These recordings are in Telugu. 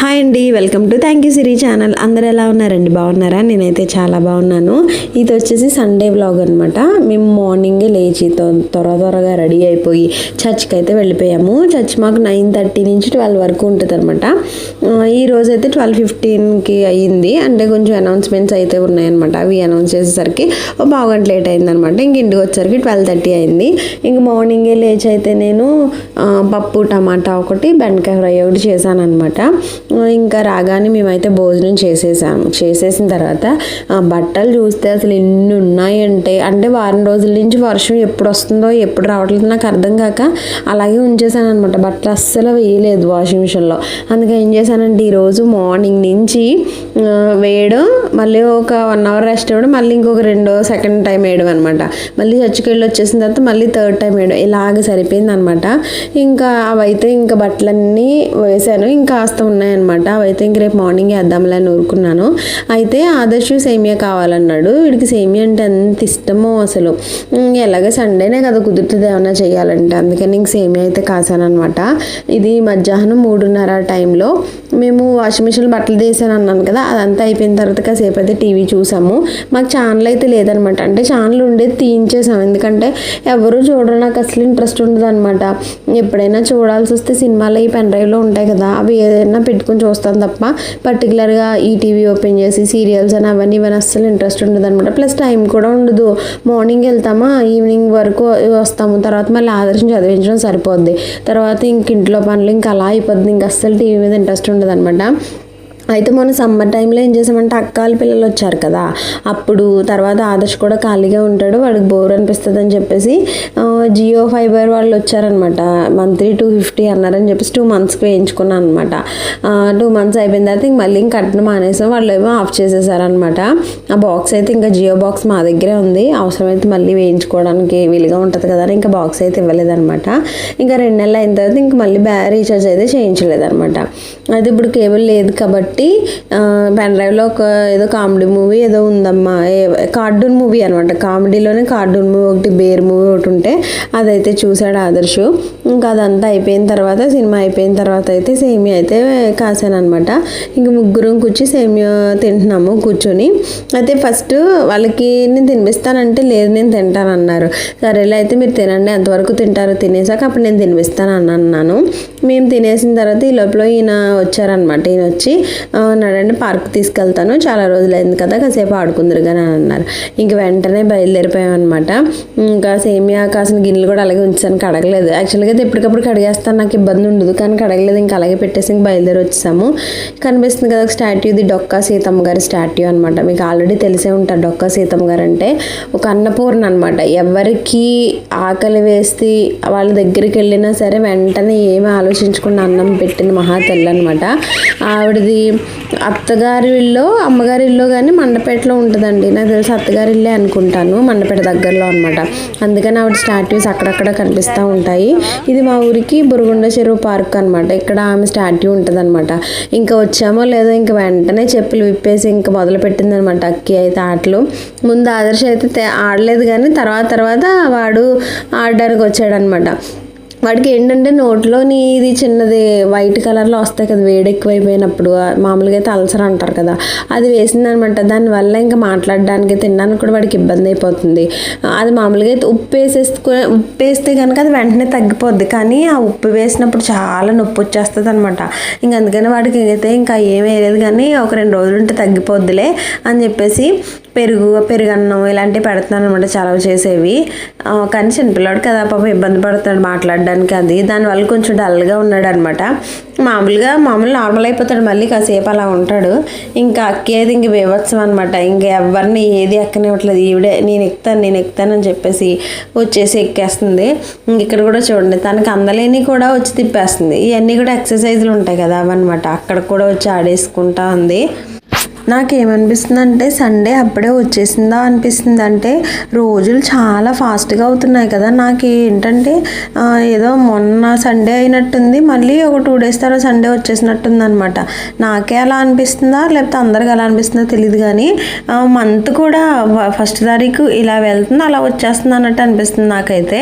హాయ్ అండి welcome to thank you Siri channel. అందరు ఎలా ఉన్నారండి? బాగున్నారా? నేనైతే చాలా బాగున్నాను. ఇది వచ్చేసి సండే వ్లాగ్ అనమాట మేము మార్నింగే లేచి తొ- త్వర త్వరగా రెడీ అయిపోయి చర్చ్కి అయితే వెళ్ళిపోయాము. చర్చ్ మాకు నైన్ థర్టీ నుంచి ట్వెల్వ్ వరకు ఉంటుంది అనమాట ఈరోజు అయితే ట్వెల్వ్ ఫిఫ్టీన్కి అయ్యింది. అంటే కొంచెం అనౌన్స్మెంట్స్ అయితే ఉన్నాయన్నమాట. అవి అనౌన్స్ చేసేసరికి ఓ బాగంట గంట లేట్ అయిందనమాట ఇంక ఇంటికి వచ్చేసరికి ట్వెల్వ్ థర్టీ అయింది. ఇంక మార్నింగే లేచి అయితే నేను పప్పు టమాటా ఒకటి బెండకాయ ఫ్రై ఒకటి చేశాను అనమాట ఇంకా రాగానే మేమైతే భోజనం చేసేసాము. చేసేసిన తర్వాత ఆ, బట్టలు చూస్తే అసలు ఎన్ని ఉన్నాయంటే అంటే వారం రోజుల నుంచి వర్షం ఎప్పుడు వస్తుందో ఎప్పుడు రావట్లేదు నాకు అర్థం కాక అలాగే ఉంచేసాను అనమాట బట్టలు అస్సలు వేయలేదు వాషింగ్ మిషన్లో. అందుకే ఏం చేశానంటే ఈరోజు మార్నింగ్ నుంచి వేయడం మళ్ళీ ఒక వన్ అవర్ రెస్ట్ ఇవ్వడం మళ్ళీ ఇంకొక రెండో సెకండ్ టైం వేయడం అనమాట మళ్ళీ చర్చికి వెళ్ళి వచ్చేసిన తర్వాత మళ్ళీ థర్డ్ టైం వేయడం. ఇలాగ సరిపోయింది అనమాట ఇంకా అవైతే ఇంకా బట్టలన్నీ వేసాను. ఇంకా కాస్త అనమాట. అవైతే ఇంక రేపు మార్నింగ్ వేద్దాంలే అని ఊరుకున్నాను. అయితే ఆదర్శ్ సేమియా కావాలన్నాడు. వీడికి సేమియా అంటే ఎంత ఇష్టమో అసలు. ఎలాగ సండేనే కదా కుదురుతుంది ఏమైనా చేయాలంటే. అందుకని ఇంక సేమియా అయితే కాసాను అనమాట ఇది మధ్యాహ్నం మూడున్నర టైంలో మేము వాషింగ్ మిషన్ బట్టలు తీసాను అన్నాను కదా అదంతా అయిపోయిన తర్వాత కాసేపు అయితే టీవీ చూసాము. మాకు ఛానల్ అయితే లేదనమాట. అంటే ఛానల్ ఉండేది తీయించేసాం ఎందుకంటే ఎవరు చూడరు నాకు అసలు ఇంట్రెస్ట్ ఉండదు అనమాట ఎప్పుడైనా చూడాల్సి వస్తే సినిమాలు ఈ పెన్ డ్రైవ్లో ఉంటాయి కదా అవి ఏదైనా పెట్టుకుని చూస్తాను తప్ప పర్టికులర్గా ఈ టీవీ ఓపెన్ చేసి సీరియల్స్ అని అవన్నీ ఇవన్నీ అస్సలు ఇంట్రెస్ట్ ఉండదు అనమాట ప్లస్ టైం కూడా ఉండదు. మార్నింగ్ వెళ్తామా ఈవినింగ్ వరకు వస్తాము. తర్వాత మళ్ళీ ఆదర్శం చదివించడం సరిపోద్ది. తర్వాత ఇంక ఇంట్లో పనులు ఇంకా అలా అయిపోద్ది. ఇంక అస్సలు టీవీ మీద ఇంట్రెస్ట్ ఉండదు. అనమాట అయితే మొన్న సమ్మర్ టైంలో ఏం చేసామంటే అక్కాల పిల్లలు వచ్చారు కదా. అప్పుడు తర్వాత ఆదర్శ్ కూడా ఖాళీగా ఉంటాడు వాడికి బోర్ అనిపిస్తుంది అని చెప్పేసి జియో ఫైబర్ వాళ్ళు వచ్చారనమాట మంత్లీ టూ ఫిఫ్టీ అన్నారని చెప్పేసి టూ మంత్స్కి వేయించుకున్నాను అనమాట టూ మంత్స్ అయిపోయిన తర్వాత ఇంక మళ్ళీ ఇంక కట్టడం మానేసాం. వాళ్ళు ఏమో ఆఫ్ చేసేసారనమాట ఆ బాక్స్ అయితే ఇంకా జియో బాక్స్ మా దగ్గరే ఉంది. అవసరమైతే మళ్ళీ వేయించుకోవడానికి వీలుగా ఉంటుంది కదా అని ఇంకా బాక్స్ అయితే ఇవ్వలేదన్నమాట. ఇంకా రెండు నెలలు అయిన తర్వాత ఇంక మళ్ళీ బ్యా రీఛార్జ్ అయితే చేయించలేదన్నమాట. అయితే ఇప్పుడు కేబుల్ లేదు కాబట్టి పెన్ డ్రైవ్లో ఒక ఏదో కామెడీ మూవీ ఏదో ఉందమ్మా కార్టూన్ మూవీ అనమాట కామెడీలోనే కార్టూన్ మూవీ ఒకటి బేర్ మూవీ ఒకటి ఉంటే అదైతే చూశాడు ఆదర్శ్. ఇంకా అదంతా అయిపోయిన తర్వాత సినిమా అయిపోయిన తర్వాత అయితే సేమియా అయితే కాసాను అనమాట ఇంక ముగ్గురం కూర్చి సేమియా తింటున్నాము కూర్చొని. అయితే ఫస్ట్ వాళ్ళకి నేను తినిపిస్తానంటే లేదు నేను తింటాను అన్నారు సరేలే అయితే మీరు తినండి ఎంతవరకు తింటారో తినేసాక అప్పుడు నేను తినిపిస్తాను అన్నాను. మేము తినేసిన తర్వాత ఈ లోపల ఈయన వచ్చారనమాట ఈయన వచ్చి నడండి పార్క్ తీసుకెళ్తాను. చాలా రోజులైంది కదా కాసేపు ఆడుకుందరు కానీ అని అన్నారు. ఇంక వెంటనే బయలుదేరిపోయామన్నమాట. ఇంకా సేమియా కాసిన గిన్నెలు కూడా అలాగే ఉంచాను కడగలేదు యాక్చువల్గా అయితే ఎప్పటికప్పుడు కడిగేస్తాను నాకు ఇబ్బంది ఉండదు. కానీ కడగలేదు ఇంకా అలాగే పెట్టేసి ఇంక బయలుదేరి వచ్చేసాము కనిపిస్తుంది కదా ఒక స్టాట్యూ ఇది డొక్కా సీతమ్మ గారి స్టాట్యూ అనమాట మీకు ఆల్రెడీ తెలిసే ఉంటారు డొక్కా సీతమ్మ గారు అంటే. ఒక అన్నపూర్ణ అనమాట ఎవరికి ఆకలి వేస్తే వాళ్ళ దగ్గరికి వెళ్ళినా సరే వెంటనే ఏమి ఆలోచించకుండా అన్నం పెట్టిన మహా తెల్ల అనమాట ఆవిడది అత్తగారి ఇల్లు అమ్మగారి ఇల్లు కానీ మండపేటలో ఉంటుందండి. నాకు తెలిసి అత్తగారి ఇల్లే అనుకుంటాను మండపేట దగ్గరలో అనమాట అందుకని ఆవిడ స్టాట్యూస్ అక్కడక్కడ కనిపిస్తూ ఉంటాయి. ఇది మా ఊరికి బురుగుండ చెరువు పార్క్ అనమాట ఇక్కడ ఆమె స్టాట్యూ ఉంటుంది అనమాట ఇంకా వచ్చామో లేదో ఇంకా వెంటనే చెప్పులు విప్పేసి ఇంకా మొదలు పెట్టిందనమాట అక్కి అయితే ఆటలు. ముందు ఆదర్శ అయితే ఆడలేదు కానీ తర్వాత తర్వాత వాడు ఆడడానికి వచ్చాడనమాట వాడికి ఏంటంటే నోట్లోని ఇది చిన్నది వైట్ కలర్లో వస్తాయి కదా వేడి ఎక్కువైపోయినప్పుడు. మామూలుగా అయితే అల్సర్ అంటారు కదా. అది వేసిందనమాట. దానివల్ల ఇంకా మాట్లాడడానికి తినడానికి కూడా వాడికి ఇబ్బంది అయిపోతుంది. అది మామూలుగా అయితే ఉప్పు వేసేసుకునే ఉప్పు వేస్తే కనుక అది వెంటనే తగ్గిపోద్ది. కానీ ఆ ఉప్పు వేసినప్పుడు చాలా నొప్పి వచ్చేస్తుంది అనమాట ఇంక అందుకని వాడికి అయితే ఇంకా ఏం వేయలేదు. కానీ ఒక రెండు రోజులు ఉంటే తగ్గిపోద్దిలే అని చెప్పేసి పెరుగు పెరుగన్నం ఇలాంటివి పెడుతున్నాను అనమాట చలవ చేసేవి. కానీ చిన్నపిల్లాడు కదా పాపం ఇబ్బంది పడుతున్నాడు మాట్లాడడానికి అది. దానివల్ల కొంచెం డల్గా ఉన్నాడు అనమాట మామూలుగా మామూలు నార్మల్ అయిపోతాడు మళ్ళీ కాసేపు అలా ఉంటాడు. ఇంకా అక్కేది ఇంక బీభత్సం అనమాట ఇంక ఎవరిని ఏది ఎక్కనివ్వట్లేదు. ఈవిడే నేను ఎక్కుతాను నేను ఎక్కుతాను అని చెప్పేసి వచ్చేసి ఎక్కేస్తుంది. ఇంక ఇక్కడ కూడా చూడండి తనకి అందలేని కూడా వచ్చి తిప్పేస్తుంది. ఇవన్నీ కూడా ఎక్సర్సైజులు ఉంటాయి కదా అవన్నమాట. అక్కడ కూడా వచ్చి ఆడేసుకుంటా ఉంది. నాకేమనిపిస్తుంది అంటే సండే అప్పుడే వచ్చేసిందా అనిపిస్తుంది. అంటే రోజులు చాలా ఫాస్ట్గా అవుతున్నాయి కదా. నాకు ఏంటంటే ఏదో మొన్న సండే అయినట్టుంది. మళ్ళీ ఒక టూ డేస్ తర్వాత సండే వచ్చేసినట్టుంది అనమాట నాకే అలా అనిపిస్తుందా? లేకపోతే అందరికి అలా అనిపిస్తుందో తెలియదు కానీ మంత్ కూడా ఫస్ట్ తారీఖు ఇలా వెళ్తుంది అలా వచ్చేస్తుంది అన్నట్టు అనిపిస్తుంది నాకైతే.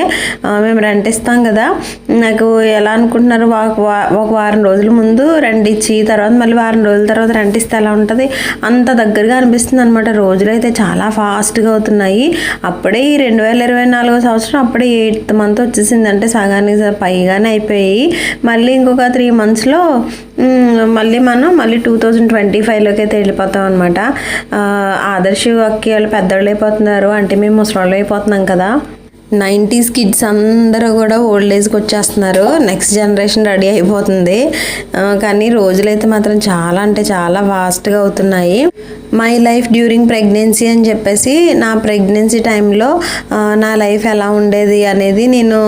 మేము రెంట్ ఇస్తాం కదా. నాకు ఎలా అనుకుంటున్నారు? ఒక ఒక వారం రోజుల ముందు రెంట్ ఇచ్చి తర్వాత మళ్ళీ వారం రోజుల తర్వాత రెంట్ ఇస్తే ఎలా ఉంటుంది? అంత దగ్గరగా అనిపిస్తుంది అనమాట రోజులు అయితే చాలా ఫాస్ట్గా అవుతున్నాయి. అప్పుడే ఈ రెండు వేల ఇరవై నాలుగో సంవత్సరం అప్పుడే ఎయిత్ మంత్ వచ్చేసింది. అంటే సగానికి పైగానే అయిపోయాయి. మళ్ళీ ఇంకొక త్రీ మంత్స్లో మళ్ళీ మనం మళ్ళీ టూ థౌజండ్ ట్వంటీ ఫైవ్లోకి అయితే వెళ్ళిపోతాం అనమాట ఆదర్శ అక్కి వాళ్ళు పెద్దవాళ్ళు అయిపోతున్నారు. అంటే మేము ముసలి అయిపోతున్నాం కదా. నైంటీస్ కిడ్స్ అందరూ కూడా ఓల్డ్ ఏజ్కి వచ్చేస్తున్నారు. నెక్స్ట్ జనరేషన్ రెడీ అయిపోతుంది. కానీ కానీ రోజులైతే మాత్రం చాలా అంటే చాలా ఫాస్ట్గా అవుతున్నాయి. మై లైఫ్ డ్యూరింగ్ ప్రెగ్నెన్సీ అని చెప్పేసి నా ప్రెగ్నెన్సీ టైంలో నా లైఫ్ ఎలా ఉండేది అనేది నేను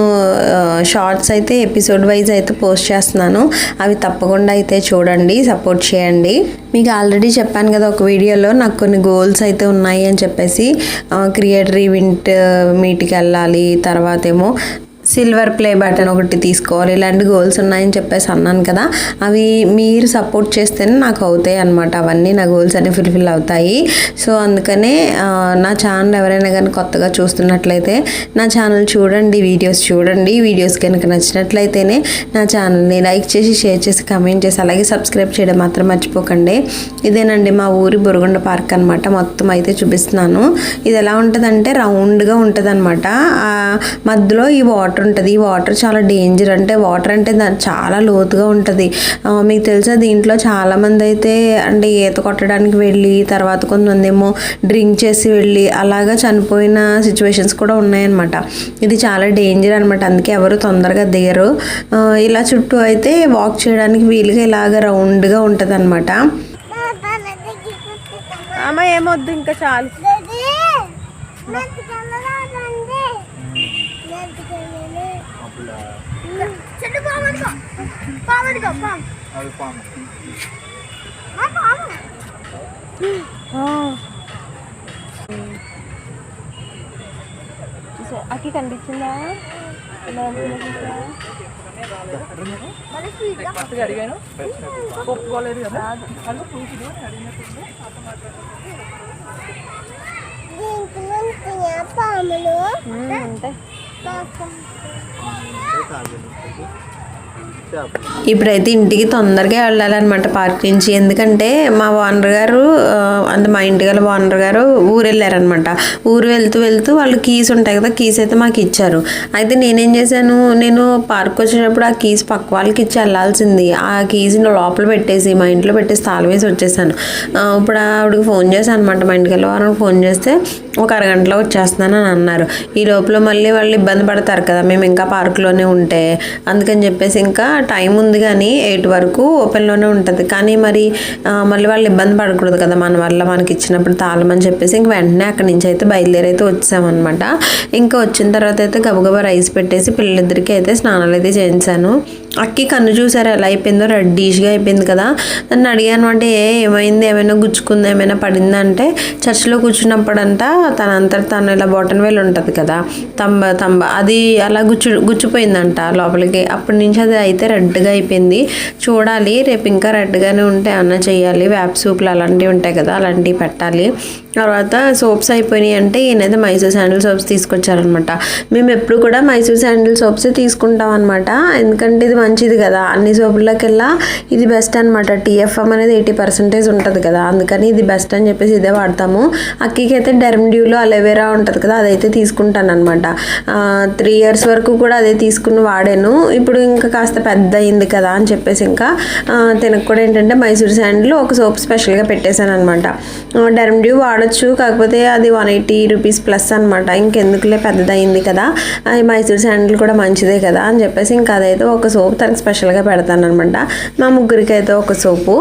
షార్ట్స్ అయితే ఎపిసోడ్ వైజ్ అయితే పోస్ట్ చేస్తున్నాను. అవి తప్పకుండా అయితే చూడండి సపోర్ట్ చేయండి. మీకు ఆల్రెడీ చెప్పాను కదా ఒక వీడియోలో నాకు కొన్ని గోల్స్ అయితే ఉన్నాయి అని చెప్పేసి క్రియేటర్ ఈవెంట్ మీట్కి వెళ్ళాలి. తర్వాత ఏమో సిల్వర్ ప్లే బటన్ ఒకటి తీసుకోవాలి. ఇలాంటి గోల్స్ ఉన్నాయని చెప్పేసి అన్నాను కదా. అవి మీరు సపోర్ట్ చేస్తేనే నాకు అవుతాయి అనమాట అవన్నీ నా గోల్స్ అన్ని ఫుల్ఫిల్ అవుతాయి. సో అందుకనే నా ఛానల్ ఎవరైనా కానీ కొత్తగా చూస్తున్నట్లయితే నా ఛానల్ చూడండి వీడియోస్ చూడండి. వీడియోస్ కనుక నచ్చినట్లయితేనే నా ఛానల్ని లైక్ చేసి షేర్ చేసి కమెంట్ చేసి అలాగే సబ్స్క్రైబ్ చేయడం మాత్రం మర్చిపోకండి. ఇదేనండి మా ఊరి బురగొండ పార్క్ అనమాట మొత్తం అయితే చూపిస్తున్నాను. ఇది ఎలా ఉంటుందంటే రౌండ్గా ఉంటుంది అనమాట మధ్యలో ఈ వాటర్ ఉంటుంది. ఈ వాటర్ చాలా డేంజర్ అంటే వాటర్ అంటే దాని చాలా లోతుగా ఉంటుంది. మీకు తెలుసా దీంట్లో చాలా మంది అయితే అంటే ఈత కొట్టడానికి వెళ్ళి తర్వాత కొంతమంది ఏమో డ్రింక్ చేసి వెళ్ళి అలాగా చనిపోయిన సిచ్యువేషన్స్ కూడా ఉన్నాయన్నమాట. ఇది చాలా డేంజర్ అనమాట అందుకే ఎవరు తొందరగా దిగరు ఇలా చుట్టూ అయితే వాక్ చేయడానికి వీలుగా ఇలాగ రౌండ్గా ఉంటుంది అనమాట అమ్మ ఏమొద్దు ఇంకా చాలు చెట్టు పామనుకో పామనుకో పాము అది పాము అక్కి కనిపించిందా అడిగాను ఒప్పుకోలేదు కదా దీంట్లో పాములు అంతే చేప ఇప్పుడైతే ఇంటికి తొందరగా వెళ్ళాలన్నమాట పార్క్ నుంచి. ఎందుకంటే మా ఓనర్ గారు అంటే మా ఇంటి గల ఓనర్ గారు ఊరు వెళ్ళారనమాట ఊరు వెళ్తూ వెళ్తూ వాళ్ళు కీస్ ఉంటాయి కదా కీస్ అయితే మాకు ఇచ్చారు. అయితే నేనేం చేశాను నేను పార్క్ వచ్చినప్పుడు ఆ కీస్ పక్క వాళ్ళకి ఇచ్చి వెళ్ళాల్సింది. ఆ కీస్ని లోపల పెట్టేసి మా ఇంట్లో పెట్టేసి తాళం వేసి వచ్చేసాను. ఇప్పుడు ఆవిడకి ఫోన్ చేశాను అనమాట మా ఇంటికి వెళ్ళి ఫోన్ చేస్తే ఒక అరగంటలో వచ్చేస్తున్నాను అని అన్నారు. ఈ లోపల మళ్ళీ వాళ్ళు ఇబ్బంది పడతారు కదా మేము ఇంకా పార్క్లోనే ఉంటే. అందుకని చెప్పేసి ఇంకా టైం ఉంది కానీ ఎయిట్ వరకు ఓపెన్లోనే ఉంటుంది. కానీ మరి మళ్ళీ వాళ్ళు ఇబ్బంది పడకూడదు కదా మన వల్ల మనకి ఇచ్చినప్పుడు తాళమని చెప్పేసి ఇంక వెంటనే అక్కడి నుంచి అయితే బయలుదేరి అయితే వచ్చామన్నమాట. ఇంకా వచ్చిన తర్వాత అయితే గబగబా రైస్ పెట్టేసి పిల్లలిద్దరికి అయితే స్నానాలు అయితే చేయించాను. అక్కి కన్ను చూసారు? ఎలా అయిపోయిందో? రెడ్డిష్గా అయిపోయింది కదా. నన్ను అడిగాను అంటే ఏ ఏమైంది? ఏమైనా గుచ్చుకుంది? ఏమైనా పడిందా? అంటే చర్చిలో కూర్చున్నప్పుడంతా తన అంతట తను ఇలా బాటన్ వేలు ఉంటుంది కదా. తంబ తంబ. అది అలా గుచ్చు గుచ్చిపోయిందంట లోపలికి. అప్పటి నుంచి అది అయితే రెడ్గా అయిపోయింది. చూడాలి రేపు ఇంకా రెడ్గానే ఉంటే అన్న చేయాలి వేప సూపులు అలాంటివి ఉంటాయి కదా అలాంటివి పెట్టాలి. తర్వాత సోప్స్ అయిపోయినాయి అంటే ఈయనైతే మైసూర్ శాండిల్ సోప్స్ తీసుకొచ్చారనమాట. మేము ఎప్పుడు కూడా మైసూర్ శాండిల్ సోప్సే తీసుకుంటాం అనమాట ఎందుకంటే ఇది మంచిది కదా. అన్ని సోపులకెల్లా ఇది బెస్ట్ అనమాట టీఎఫ్ఎం అనేది ఎయిటీ పర్సెంటేజ్ ఉంటుంది కదా. అందుకని ఇది బెస్ట్ అని చెప్పేసి ఇదే వాడతాము. అక్కికి అయితే డెర్మ్ డ్యూలో అలోవెరా ఉంటుంది కదా అదైతే తీసుకుంటాను అనమాట త్రీ ఇయర్స్ వరకు కూడా అదే తీసుకుని వాడాను. ఇప్పుడు ఇంకా కాస్త పెద్ద అయింది కదా అని చెప్పేసి ఇంకా తినకు కూడా ఏంటంటే మైసూర్ శాండిల్ ఒక సోప్ స్పెషల్గా పెట్టేశాను అనమాట డెర్మ్ డ్యూ వాడచ్చు. కాకపోతే అది వన్ ఎయిటీ రూపీస్ ప్లస్ అనమాట ఇంకెందుకులే పెద్దదయింది కదా. మైసూర్ శాండిల్ కూడా మంచిదే కదా అని చెప్పేసి ఇంకా అదైతే ఒక సోప్ తనకి స్పెషల్గా పెడతాను అనమాట మా ముగ్గురికి అయితే ఒక సోపు.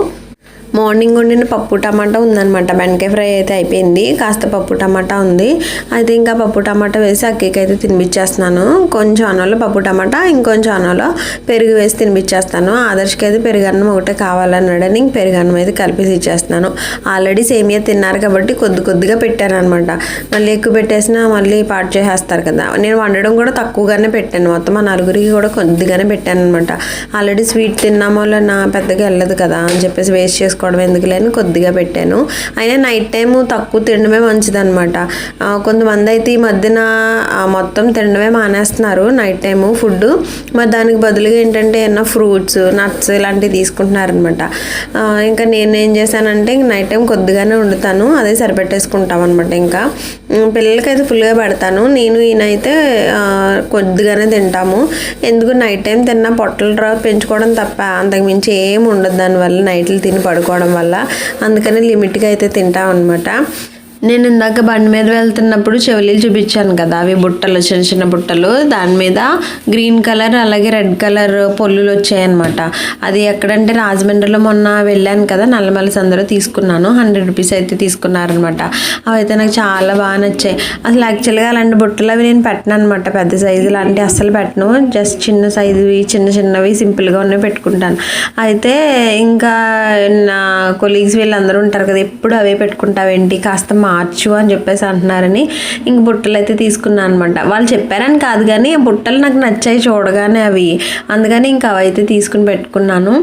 మార్నింగ్ వండిన పప్పు టమాటా ఉందనమాట బెండకాయ ఫ్రై అయితే అయిపోయింది. కాస్త పప్పు టమాటా ఉంది. అయితే ఇంకా పప్పు టమాటా వేసి అక్కకి అయితే తినిపించేస్తున్నాను కొంచెం అన్నంలో పప్పు టమాటా ఇంకొంచెం అన్నంలో పెరుగు వేసి తినిపించేస్తాను ఆదర్శకి అయితే పెరుగన్నం ఒకటే కావాలన్నాడని ఇంక పెరుగన్నం అయితే కలిపేసి ఇచ్చేస్తున్నాను. ఆల్రెడీ సేమియా తిన్నారు కాబట్టి కొద్ది కొద్దిగా పెట్టాను అనమాట మళ్ళీ ఎక్కువ పెట్టేసినా మళ్ళీ పాటు చేసేస్తారు కదా. నేను వండడం కూడా తక్కువగానే పెట్టాను. మొత్తం మా నలుగురికి కూడా కొద్దిగానే పెట్టాను అనమాట ఆల్రెడీ స్వీట్ తిన్నామో నా పెద్దగా వెళ్ళదు కదా అని చెప్పేసి వేస్ట్ చేసుకోవడం ఎందుకు లేని కొద్దిగా పెట్టాను. అయినా నైట్ టైం తక్కువ తినడమే మంచిదన్నమాట. కొంతమంది అయితే ఈ మధ్యన మొత్తం తినడమే మానేస్తున్నారు నైట్ టైము ఫుడ్ మరి దానికి బదులుగా ఏంటంటే ఏమన్నా ఫ్రూట్స్ నట్స్ ఇలాంటివి తీసుకుంటున్నారనమాట ఇంకా నేను ఏం చేశానంటే ఇంక నైట్ టైం కొద్దిగానే వండుతాను అదే సరిపెట్టేసుకుంటాం అనమాట ఇంకా పిల్లలకైతే ఫుల్గా పెడతాను. నేను ఈయనైతే అయితే కొద్దిగానే తింటాము. ఎందుకు నైట్ టైం తిన్నా పొట్టలు రా పెంచుకోవడం తప్ప అంతకుమించి ఏం ఉండదు దానివల్ల నైట్లు తిని పడుకో పడుకోవడం వల్ల అందుకని లిమిట్గా అయితే తింటాం అనమాట నేను ఇందాక బండి మీద వెళ్తున్నప్పుడు చెవులీలు చూపించాను కదా అవి బుట్టలు చిన్న చిన్న బుట్టలు. దాని మీద గ్రీన్ కలర్ అలాగే రెడ్ కలర్ పొల్లులు వచ్చాయన్నమాట. అది ఎక్కడంటే రాజమండ్రిలో మొన్న వెళ్ళాను కదా నల్లమల సందరూ తీసుకున్నాను. హండ్రెడ్ రూపీస్ అయితే తీసుకున్నారనమాట అవి అయితే నాకు చాలా బాగా నచ్చాయి. అసలు యాక్చువల్గా అలాంటి బుట్టలు అవి నేను పెట్టను అనమాట పెద్ద సైజు లాంటివి అస్సలు పెట్టను. జస్ట్ చిన్న సైజువి చిన్న చిన్నవి సింపుల్గా ఉన్నవి పెట్టుకుంటాను. అయితే ఇంకా నా కొలీగ్స్ వీళ్ళందరూ ఉంటారు కదా ఎప్పుడు అవే పెట్టుకుంటావేంటి? కాస్త మా మార్చు అని చెప్పేసి అంటున్నారని ఇంక బుట్టలు అయితే తీసుకున్నాను అనమాట వాళ్ళు చెప్పారని కాదు కానీ ఆ బుట్టలు నాకు నచ్చాయి చూడగానే అవి. అందుకని ఇంకా అవైతే తీసుకుని పెట్టుకున్నాను.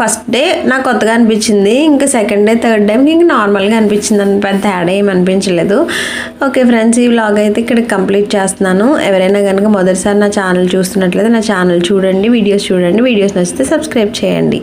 ఫస్ట్ డే నాకు కొత్తగా అనిపించింది. ఇంకా సెకండ్ డే థర్డ్ డే ఇంక నార్మల్గా అనిపించింది. అని పెద్ద తేడా ఏం అనిపించలేదు. ఓకే ఫ్రెండ్స్ ఈ వ్లాగ్ అయితే ఇక్కడ కంప్లీట్ చేస్తున్నాను. ఎవరైనా కనుక మొదటిసారి నా ఛానల్ చూస్తున్నట్లయితే నా ఛానల్ చూడండి వీడియోస్ చూడండి. వీడియోస్ నచ్చితే సబ్స్క్రైబ్ చేయండి.